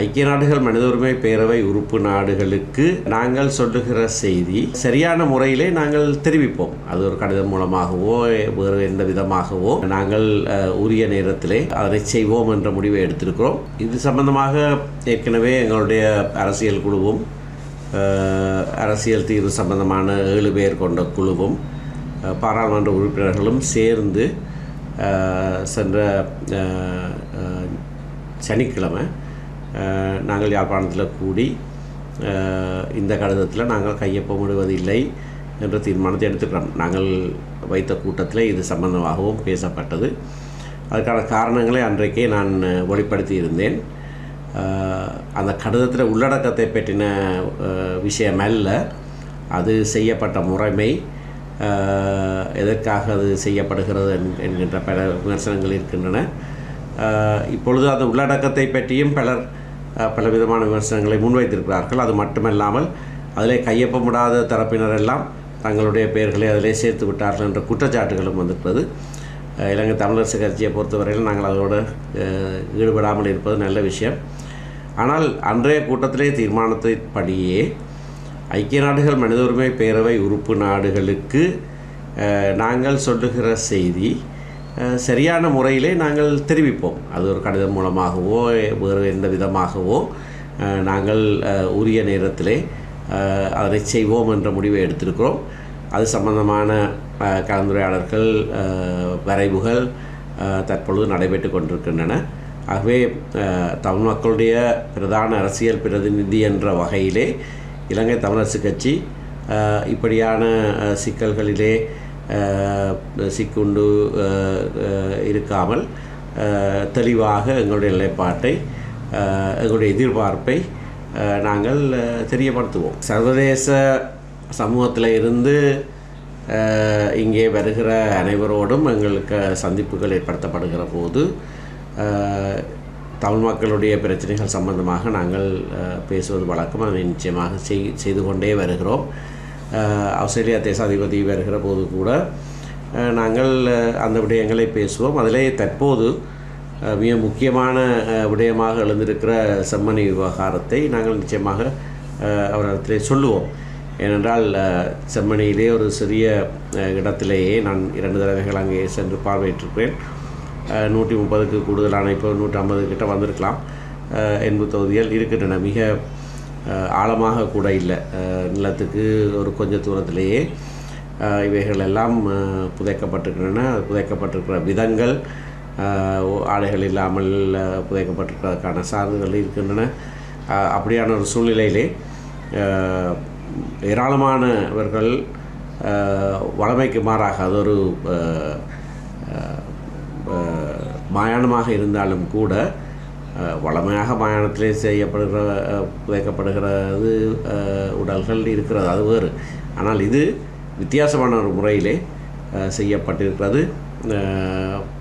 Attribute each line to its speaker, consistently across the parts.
Speaker 1: ஐக்கிய நாடுகள் மனித உரிமை பேரவை உறுப்பு நாடுகளுக்கு நாங்கள் சொல்லுகிற செய்தி சரியான முறையிலே நாங்கள் தெரிவிப்போம். அது ஒரு கடிதம் மூலமாகவோ வேறு எந்த விதமாகவோ நாங்கள் உரிய நேரத்திலே அதனை செய்வோம் என்ற முடிவை எடுத்திருக்கிறோம். இது சம்பந்தமாக ஏற்கனவே எங்களுடைய அரசியல் குழுவும் அரசியல் தீர்வு சம்பந்தமான ஏழு பேர் கொண்ட குழுவும் பாராளுமன்ற உறுப்பினர்களும் சேர்ந்து சென்ற சனிக்கிழமை நாங்கள் யாழ்ப்பாணத்தில் கூடி இந்த கடிதத்தில் நாங்கள் கையொப்பமிடுவதில்லை என்ற தீர்மானத்தை எடுத்துக்கிறோம். நாங்கள் வைத்த கூட்டத்தில் இது சம்பந்தமாகவும் பேசப்பட்டது. அதுக்கான காரணங்களை அன்றைக்கே நான் வெளிப்படுத்தி இருந்தேன் அந்த கடிதத்தில் உள்ளடக்கத்தை பற்றின விஷயம் அல்ல. அது செய்யப்பட்ட முறைமை எதற்காக அது செய்யப்படுகிறது என்கின்ற பல விமர்சனங்கள் இருக்கின்றன. இப்பொழுது அந்த உள்ளடக்கத்தை பற்றியும் பலர் பல விதமான விமர்சனங்களை முன்வைத்திருக்கிறார்கள். அது மட்டுமல்லாமல் அதிலே கையொப்பமிடாத தரப்பினரெல்லாம் தங்களுடைய பெயர்களை அதிலே சேர்த்து விட்டார்கள் என்ற குற்றச்சாட்டுகளும் வந்திருக்கிறது. இலங்கை தமிழரசு கட்சியை பொறுத்தவரையில் நாங்கள் அதோடு ஈடுபடாமல் இருப்பது நல்ல விஷயம். ஆனால் அன்றைய கூட்டத்திலே தீர்மானத்தின்படியே ஐக்கிய நாடுகள் மனித உரிமை பேரவை உறுப்பு நாடுகளுக்கு நாங்கள் சொல்லுகிற செய்தி சரியான முறையிலே நாங்கள் தெரிவிப்போம். அது ஒரு கடிதம் மூலமாகவோ வேறு எந்த விதமாகவோ நாங்கள் உரிய நேரத்திலே அதனை செய்வோம் என்ற முடிவை எடுத்திருக்கிறோம். அது சம்பந்தமான கலந்துரையாளர்கள் கலந்துரையாடல்கள் வரைவுகள் தற்பொழுது நடைபெற்று கொண்டிருக்கின்றன. ஆகவே தமிழ் மக்களுடைய பிரதான அரசியல் பிரதிநிதி என்ற வகையிலே இலங்கை தமிழரசு கட்சி இப்படியான சிக்கல்களிலே சிக்குண்டு இருக்காமல் தெளிவாக எங்களுடைய நிலைப்பாட்டை எங்களுடைய எதிர்பார்ப்பை நாங்கள் தெரியப்படுத்துவோம். சர்வதேச சமூகத்தில் இருந்து இங்கே வருகிற அனைவரோடும் எங்களுக்கு சந்திப்புகள் ஏற்படுத்தப்படுகிற போது தமிழ் மக்களுடைய பிரச்சனைகள் சம்பந்தமாக நாங்கள் பேசுவது வழக்கம். அதை நிச்சயமாக செய் செய்து கொண்டே வருகிறோம். ஆஸ்திரேலியா தேசாதிபதி வருகிற போது கூட நாங்கள் அந்த விடயங்களை பேசுவோம் அதிலே தற்போது மிக முக்கியமான விடயமாக எழுந்திருக்கிற செம்மணி விவகாரத்தை நாங்கள் நிச்சயமாக அவரிடத்திலே சொல்லுவோம் ஏனென்றால் செம்மணியிலே ஒரு சிறிய இடத்திலேயே நான் இரண்டு தடவைகள் அங்கே சென்று பார்வையிட்டிருக்கிறேன் நூற்றி முப்பதுக்கு கூடுதலான இப்போ நூற்றி ஐம்பது கிட்ட வந்திருக்கலாம் என்பது தொகுதிகள் இருக்கின்றன மிக ஆழமாக கூட இல்லை. நிலத்துக்கு ஒரு கொஞ்ச தூரத்திலேயே இவைகள் எல்லாம் புதைக்கப்பட்டிருக்கின்றன. புதைக்கப்பட்டிருக்கிற விதங்கள் ஆடைகள் இல்லாமல் புதைக்கப்பட்டிருக்கிறதுக்கான சான்றுகள் இருக்கின்றன. அப்படியான ஒரு சூழ்நிலையிலே ஏராளமானவர்கள் வளமைக்கு மாறாக அது ஒரு மாயாணமாக இருந்தாலும் கூட வளமையாக மயானத்திலே செய்யப்படுகிற அஹ், புதைக்கப்படுகிறது உடல்கள் இருக்கிறது. அது வேறு. ஆனால் இது வித்தியாசமான ஒரு முறையிலே செய்யப்பட்டிருக்கிறது.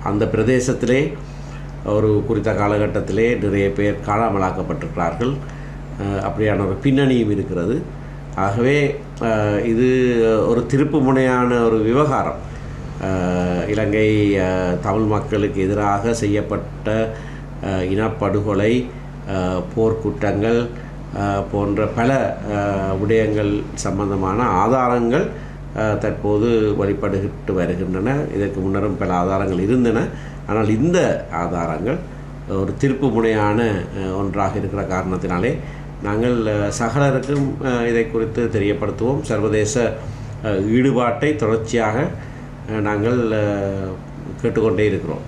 Speaker 1: அந்த பிரதேசத்திலே ஒரு குறித்த காலகட்டத்திலே நிறைய பேர் காணாமலாக்கப்பட்டிருக்கிறார்கள் அப்படியான ஒரு பின்னணியும் இருக்கிறது. ஆகவே இது ஒரு திருப்பு முனையான ஒரு விவகாரம். இலங்கை தமிழ் மக்களுக்கு எதிராக செய்யப்பட்ட இனப்படுகொலை போர்க்குற்றங்கள் போன்ற பல விடயங்கள் சம்பந்தமான ஆதாரங்கள் தற்போது வழிபடுகிட்டு வருகின்றன. இதற்கு முன்னரும் பல ஆதாரங்கள் இருந்தன. ஆனால் இந்த ஆதாரங்கள் ஒரு திருப்பு முனையான ஒன்றாக இருக்கிற காரணத்தினாலே நாங்கள் சகலருக்கும் இதை குறித்து தெரியப்படுத்துவோம். சர்வதேச ஈடுபாட்டை தொடர்ச்சியாக நாங்கள் கேட்டுக்கொண்டே இருக்கிறோம்.